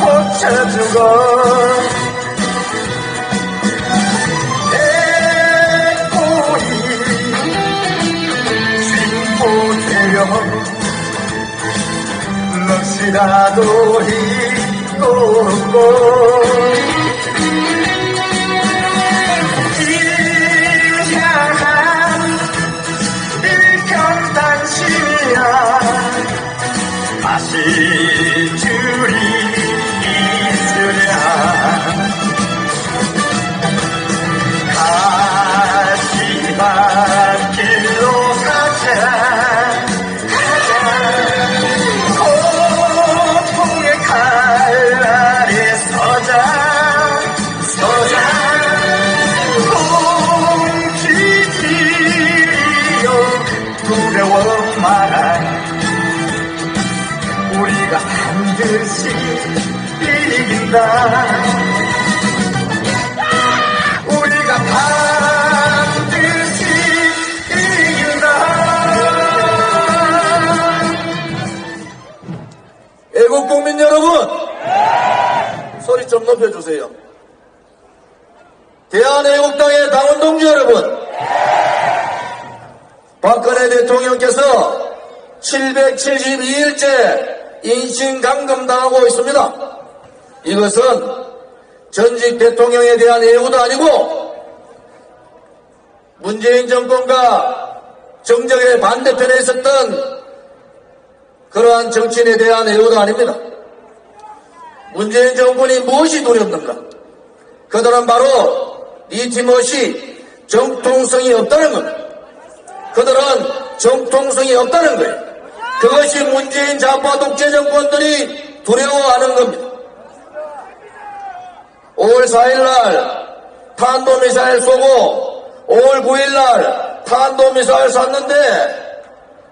고쳐주건 이백 번 쥐고되려 넋이라도 잊고 이긴다 우리가 반드시 이긴다 애국 국민 여러분, 소리 좀 높여주세요. 대한애국당의 당원 동지 여러분, 박근혜 대통령께서 772일째 인신강금당하고 있습니다. 이것은 전직 대통령에 대한 애우도 아니고 문재인 정권과 정적의 반대편에 있었던 그러한 정치인에 대한 애호도 아닙니다. 문재인 정권이 무엇이 두렵는가? 그들은 바로 이티머시 정통성이 없다는 겁니다. 그들은 정통성이 없다는 거예요. 그것이 문재인 좌파 독재 정권들이 두려워하는 겁니다. 5월 4일날 탄도미사일 쏘고 5월 9일날 탄도미사일 쐈는데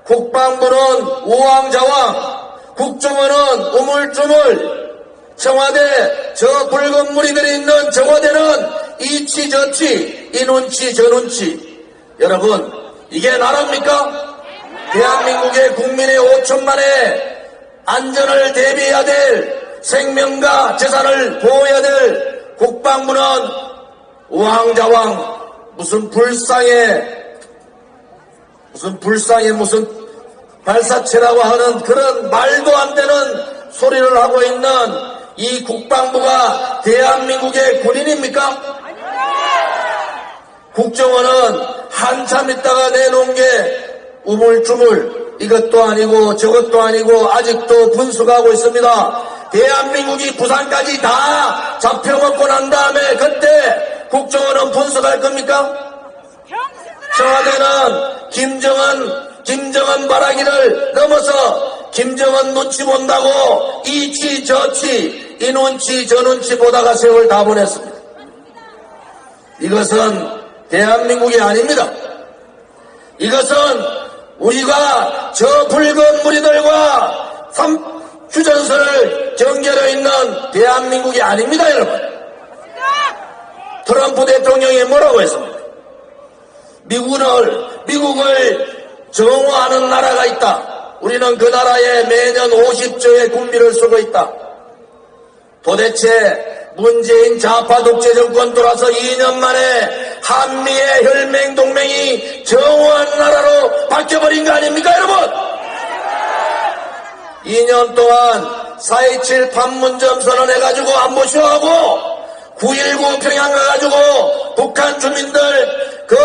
국방부는 우왕좌왕, 국정원은 우물쭈물, 청와대 저 붉은 무리들이 있는 청와대는 이치 저치, 이 눈치 저 눈치. 여러분 이게 나라입니까? 대한민국의 국민의 5천만의 안전을 대비해야 될 생명과 재산을 보호해야 될 국방부는 우왕좌왕 무슨 불쌍해 무슨 불쌍해 무슨 발사체라고 하는 그런 말도 안 되는 소리를 하고 있는 이 국방부가 대한민국의 군인입니까? 국정원은 한참 있다가 내놓은 게 우물쭈물 이것도 아니고 저것도 아니고 아직도 분수가 하고 있습니다. 대한민국이 부산까지 다 잡혀먹고 난 다음에 그때 국정원은 분수갈 겁니까? 청와대는 김정은 김정은 바라기를 넘어서 김정은 눈치 본다고 이치 저치 이 눈치 저 눈치 보다가 세월 다 보냈습니다. 이것은 대한민국이 아닙니다. 이것은 우리가 저 붉은 무리들과 삼 휴전선을 경계로 있는 대한민국이 아닙니다, 여러분. 트럼프 대통령이 뭐라고 했습니까? 미국을, 미국을 정화하는 나라가 있다. 우리는 그 나라에 매년 50조의 군비를 쓰고 있다. 도대체 문재인 좌파 독재 정권 돌아서 2년 만에 한미의 혈맹 동맹이 정화한 나라로 바뀌어버린 거 아닙니까, 여러분? 2년 동안 4.27 판문점 선언해가지고 안보 쇼하고 9.19 평양 가가지고 북한 주민들 그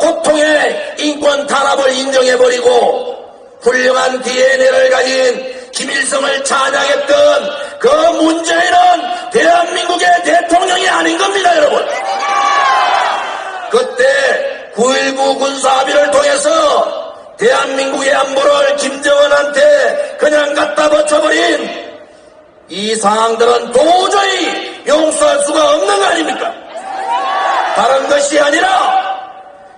고통의 인권 탄압을 인정해버리고 훌륭한 DNA를 가진 김일성을 찬양했던 그 문재인은 대한민국의 대통령이 아닌 겁니다, 여러분. 그때 9.19 군사합의를 통해서 대한민국의 안보를 김정은한테 그냥 갖다 버쳐버린 이 상황들은 도저히 용서할 수가 없는 거 아닙니까? 다른 것이 아니라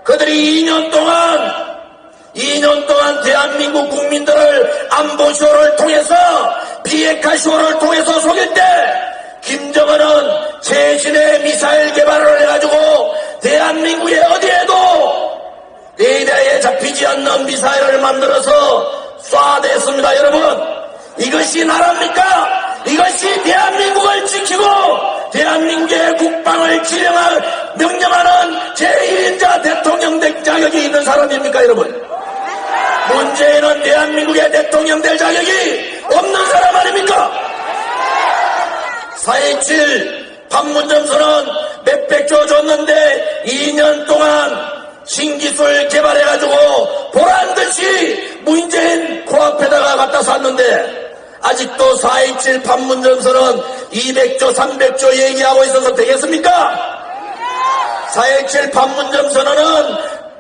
그들이 2년 동안 2년 동안 대한민국 국민들을 안보쇼를 통해서 비핵화쇼를 통해서 속일 때 김정은은 최신의 미사일 개발을 해가지고 대한민국의 어디에도 레이더에 잡히지 않는 미사일을 만들어서 쏴댔습니다, 여러분. 이것이 나라입니까? 이것이 대한민국을 지키고 대한민국의 국방을 지령할 명령하는 제1인자 대통령 될 자격이 있는 사람입니까, 여러분? 문재인은 대한민국의 대통령 될 자격이 없는 사람 아닙니까? 4.27 판문점선언 몇백 조 줬는데 2년 동안 신기술 개발해가지고 보란듯이 문재인 코앞에다가 갖다 놨는데 아직도 4.27 판문점선언 200조 300조 얘기하고 있어서 되겠습니까? 4.27 판문점 선언은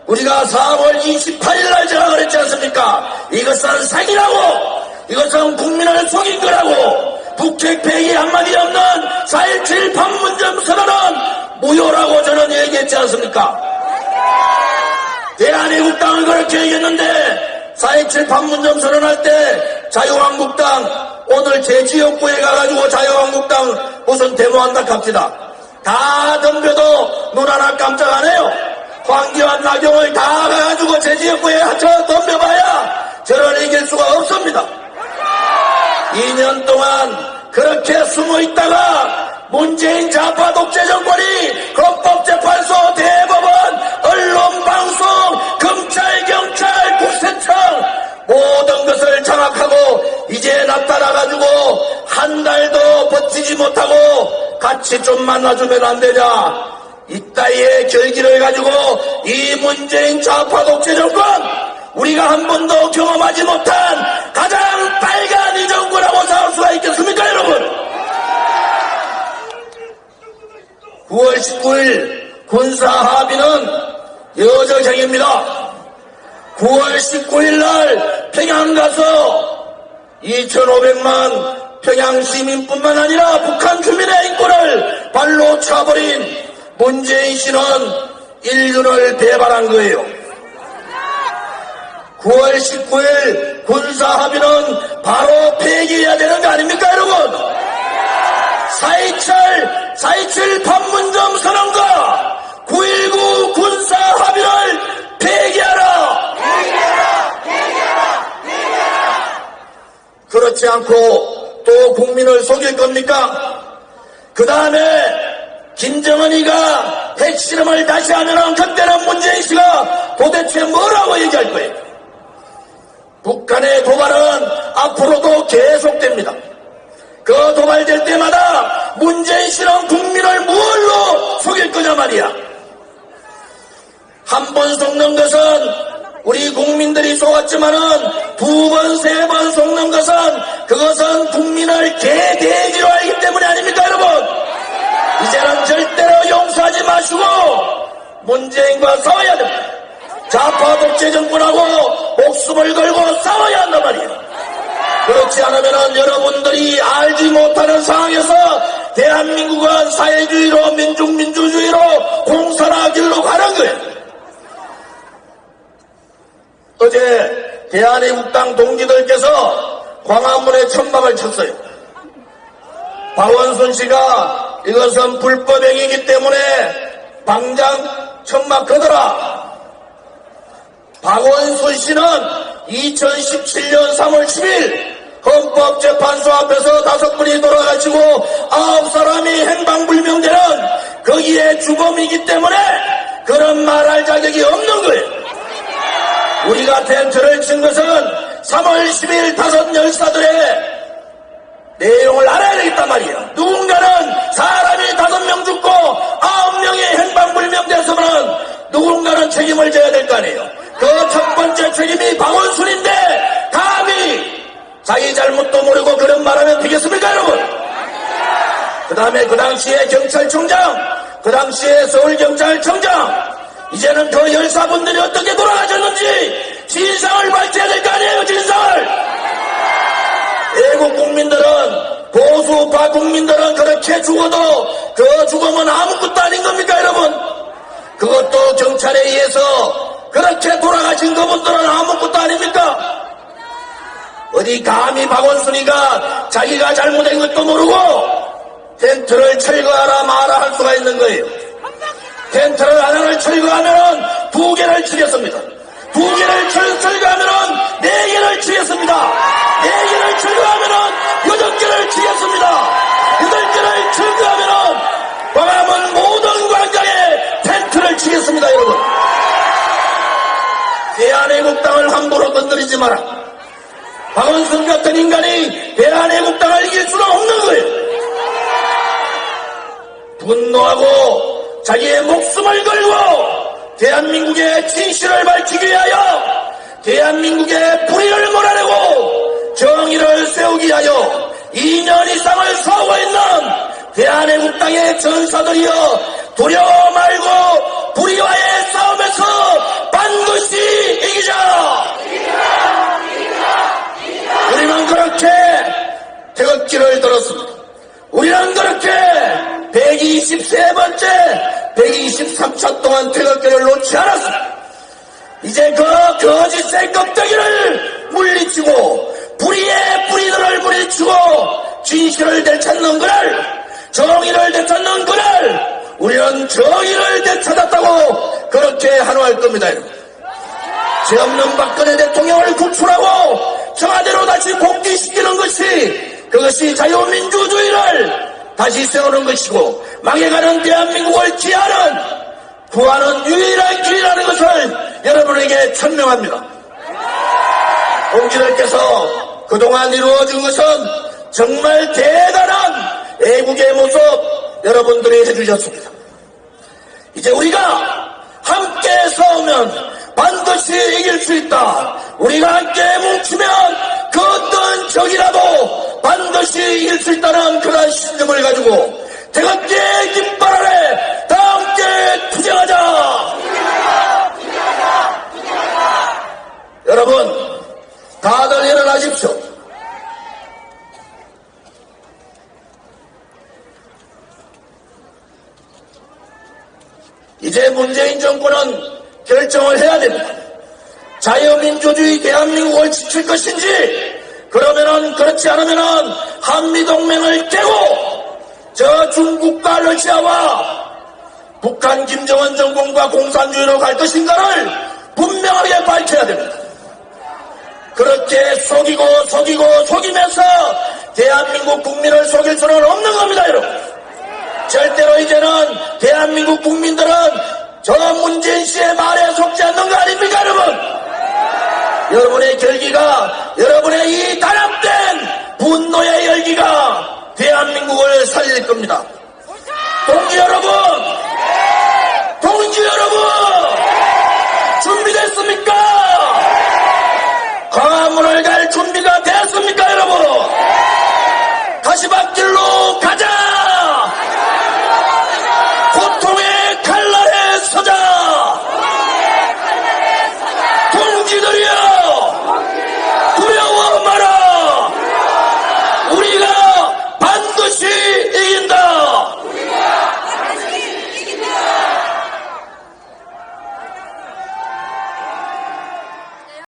우리가 4월 28일 날 제가 그랬지 않습니까? 이것은 사기라고! 이것은 국민을 속인 거라고! 북핵 폐기 한마디 없는 4.17 판문점 선언은 무효라고 저는 얘기했지 않습니까? 대한애국당은 그렇게 얘기했는데 4.27 판문점 선언할 때 자유한국당 오늘 제 지역구에 가가지고 자유한국당 무슨 데모한다 갑시다. 다 덤벼도 눈 하나 깜짝 안 해요. 황교안 나경을 다 가가지고 제 지역구에 합쳐 덤벼봐야 저를 이길 수가 없습니다. 2년 동안 그렇게 숨어 있다가 문재인 좌파 독재 정권이 헌법재판소, 대법원, 언론 방송, 검찰, 경찰, 국세청 모든 것을 장악하고 이제 나타나가지고 한 달도 버티지 못하고 같이 좀 만나주면 안 되냐. 이따위의 결기를 가지고 이 문재인 좌파 독재 정권 우리가 한 번도 경험하지 못한 가장 빨간 이 정권하고 싸울 수가 있겠습니까 여러분? 9월 19일 군사 합의는 여저쟁입니다. 9월 19일 날 평양 가서 2,500만 평양 시민뿐만 아니라 북한 주민의 인권을 발로 차버린 문재인 씨는 인륜을 배반한 거예요. 9월 19일 군사 합의는 바로 폐기해야 되는 거 아닙니까, 여러분? 4.27, 4.27 판문점 선언과 9.19 군사 합의를 폐기하라! 그렇지 않고 또 국민을 속일 겁니까? 그 다음에 김정은이가 핵실험을 다시 하면은 그때는 문재인 씨가 도대체 뭐라고 얘기할 거예요? 북한의 도발은 앞으로도 계속됩니다. 그 도발될 때마다 문재인 씨는 국민을 무얼로 속일 거냐 말이야. 한 번 속는 것은 우리 국민들이 속았지만은 두 번, 세 번 속는 것은 그것은 국민을 개돼지로 알기 때문에 아닙니까, 여러분? 이제는 절대로 용서하지 마시고 문재인과 싸워야 됩니다. 좌파 독재 정권하고 목숨을 걸고 싸워야 한단 말이에요. 그렇지 않으면 여러분들이 알지 못하는 상황에서 대한민국은 사회주의로 민중민주주의로 공산화 길로 가는 거예요. 어제 대한애국당 동지들께서 광화문에 천막을 쳤어요. 박원순 씨가 이것은 불법행위이기 때문에 당장 천막 걷어라. 박원순 씨는 2017년 3월 10일 헌법재판소 앞에서 다섯 분이 돌아가시고 아홉 사람이 행방불명되는 거기에 주범이기 때문에 그런 말할 자격이 없는 거예요. 우리가 텐트를 친 것은 3월 10일 다섯 열사들의 내용을 알아야 되겠단 말이에요. 누군가는 사람이 다섯 명 죽고 아홉 명이 행방불명돼서는 누군가는 책임을 져야 될 거 아니에요. 그 첫 번째 책임이 박원순인데 감히 자기 잘못도 모르고 그런 말하면 되겠습니까 여러분? 그 다음에 그 당시에 경찰청장, 그 당시에 서울경찰청장, 이제는 그 열사분들이 어떻게 돌아가셨는지 진상을 밝혀야 될 거 아니에요, 진상을! 애국 국민들은, 보수파 국민들은 그렇게 죽어도 그 죽음은 아무것도 아닌 겁니까, 여러분? 그것도 경찰에 의해서 그렇게 돌아가신 그분들은 아무것도 아닙니까? 어디 감히 박원순이가 자기가 잘못한 것도 모르고 텐트를 철거하라 마라 할 수가 있는 거예요. 텐트를 하나를 철거하면 두 개를 치겠습니다. 두 개를 철거 치겠습니다. 네 개를 철거하면은 여덟 개를 치겠습니다. 여덟 개를 철거하면은 광화문 모든 광장에 텐트를 치겠습니다, 여러분. 대한애국당을 함부로 건드리지 마라. 박원순 같은 인간이 대한애국당을 이길 수는 없는 거예요. 분노하고 자기의 목숨을 걸고 대한민국의 진실을 밝히기 위하여 대한민국의 불의를 몰아내고 정의를 세우기 위하여 2년 이상을 싸우고 있는 대한애국당의 전사들이여 두려워 말고 불의와의 싸움에서 반드시 이기자! 우리는 그렇게 태극기를 들었습니다. 우리는 그렇게 123번째, 123차 동안 태극기를 놓지 않았습니다. 이제 그 거짓의 껍데기를 물리치고 불의의 뿌리들을 물리치고 진실을 되찾는 그날 정의를 되찾는 그날 우리는 정의를 되찾았다고 그렇게 한호할 겁니다. 죄 없는 박근혜 대통령을 구출하고 청와대로 다시 복귀시키는 것이 그것이 자유민주주의를 다시 세우는 것이고 망해가는 대한민국을 기하는 구하는 유일한 길이라는 것을 여러분에게 천명합니다. 공주들께서 그동안 이루어진 것은 정말 대단한 애국의 모습 여러분들이 해주셨습니다. 이제 우리가 함께 싸우면 반드시 이길 수 있다. 우리가 함께 뭉치면 그 어떤 적이라도 반드시 이길 수 있다는 그러한 신념을 가지고 태극기의 깃발 아래 다 함께 투쟁하자. 여러분 다들 일어나십시오. 이제 문재인 정권은 결정을 해야 됩니다. 자유민주주의 대한민국을 지킬 것인지 그러면은 그렇지 않으면은 한미 동맹을 깨고 저 중국과 러시아와 북한 김정은 정권과 공산주의로 갈 것인가를 분명하게 밝혀야 됩니다. 그렇게 속이고 속이고 속이면서 대한민국 국민을 속일 수는 없는 겁니다, 여러분. 절대로 이제는 대한 여러분의 결기가, 여러분의 이 단합된 분노의 열기가 대한민국을 살릴 겁니다. 동지 여러분! 동지 여러분! 준비됐습니까? 광화문을 갈 준비가 됐습니까, 여러분? 가시밭길로 가자!